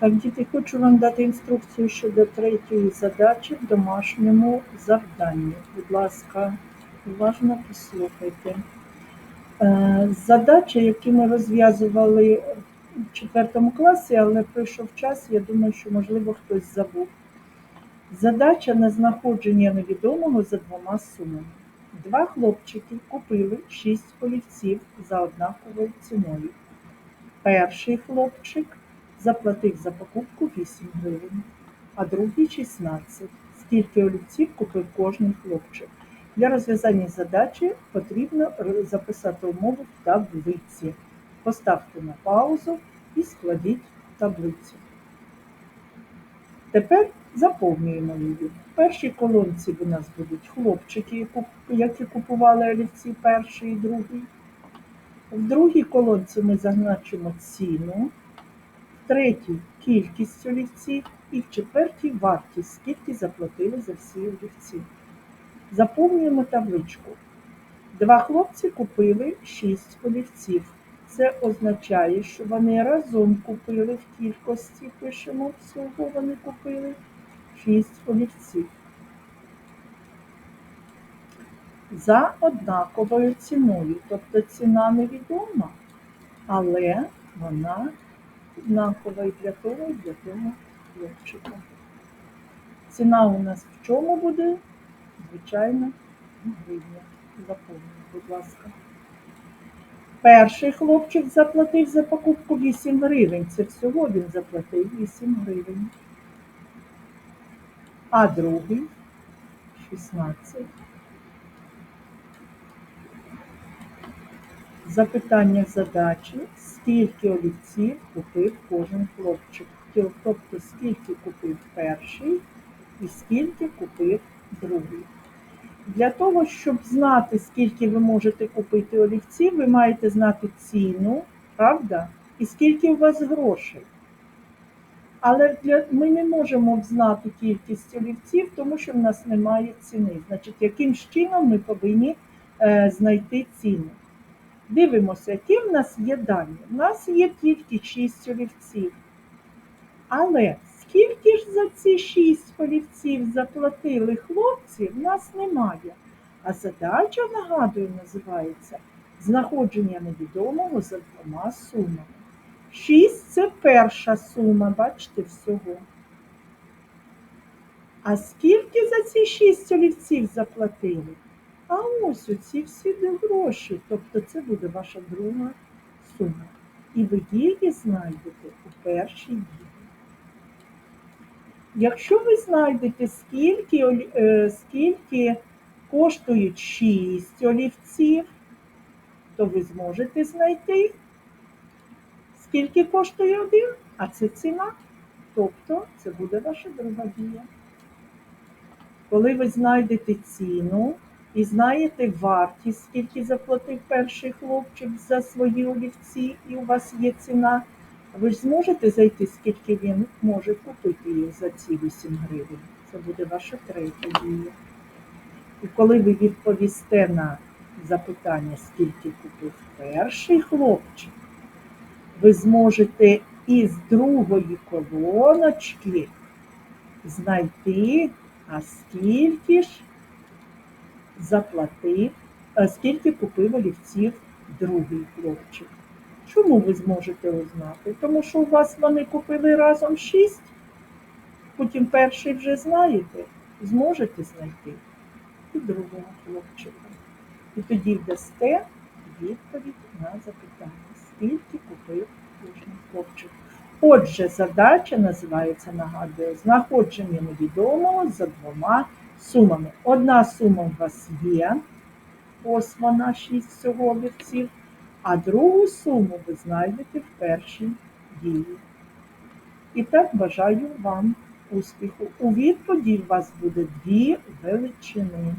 Так, діти, хочу вам дати інструкцію щодо третьої задачі в домашньому завданні. Будь ласка, уважно послухайте. Е, Задача, які ми розв'язували в четвертому класі, але пройшов час, я думаю, що, можливо, хтось забув. Задача на знаходження невідомого за двома сумами. Два хлопчики купили шість олівців за однаковою ціною. Перший хлопчик заплатив за покупку 8 гривень, а другий 16. Скільки олівців купив кожний хлопчик? Для розв'язання задачі потрібно записати умову в таблиці. Поставте на паузу і складіть таблицю. Тепер заповнюємо її. В першій колонці у нас будуть хлопчики, які купували олівці перший і другий. В другій колонці ми зазначимо ціну, третій кількість олівців і в четвертій вартість, скільки заплатили за всі олівці. Заповнюємо табличку. Два хлопці купили шість олівців. Це означає, що вони разом купили в кількості, пишемо всього вони купили шість олівців. За однаковою ціною. Тобто ціна невідома, але вона однакова і для того, і для того хлопчика. Ціна у нас в чому буде? Звичайно, в гривнях. Будь ласка. Перший хлопчик заплатив за покупку 8 гривень. Це всього він заплатив 8 гривень. А другий 16. Запитання задачі, скільки олівців купив кожен хлопчик. Тобто скільки купив перший і скільки купив другий. Для того, щоб знати, скільки ви можете купити олівців, ви маєте знати ціну, правда? І скільки у вас грошей. Але для, ми не можемо знати кількість олівців, тому що в нас немає ціни. Значить, яким чином ми повинні е, знайти ціну? Дивимося, які в нас є дані. У нас є тільки 6 олівців. Але скільки ж за ці 6 олівців заплатили хлопці, в нас немає. А задача, нагадую, називається знаходження невідомого за двома сумами. 6 це перша сума, бачите, всього. А скільки за ці 6 олівців заплатили? А ось оці всі гроші, тобто це буде ваша друга сума. І ви її знайдете у першій дії. Якщо ви знайдете, скільки, е, скільки коштують 6 олівців, то ви зможете знайти, скільки коштує один, а це ціна. Тобто це буде ваша друга дія. Коли ви знайдете ціну і знаєте вартість, скільки заплатив перший хлопчик за свої олівці, і у вас є ціна, ви ж зможете зайти, скільки він може купити їх за ці 8 гривень. Це буде ваша третя дія. І коли ви відповісте на запитання, скільки купив перший хлопчик, ви зможете із другої колоночки знайти, а скільки ж заплатив, а скільки купив олівців другий хлопчик. Чому ви зможете узнати? Тому що у вас вони купили разом шість, потім перший вже знаєте, зможете знайти і другого хлопчика. І тоді дасте відповідь на запитання, скільки купив кожен хлопчик. Отже, задача називається, нагадую, знаходження невідомого за двома сумами. Одна сума у вас є, ось вона, 6 всього олівців, а другу суму ви знайдете в першій дії. І так бажаю вам успіху. У відповіді у вас буде дві величини.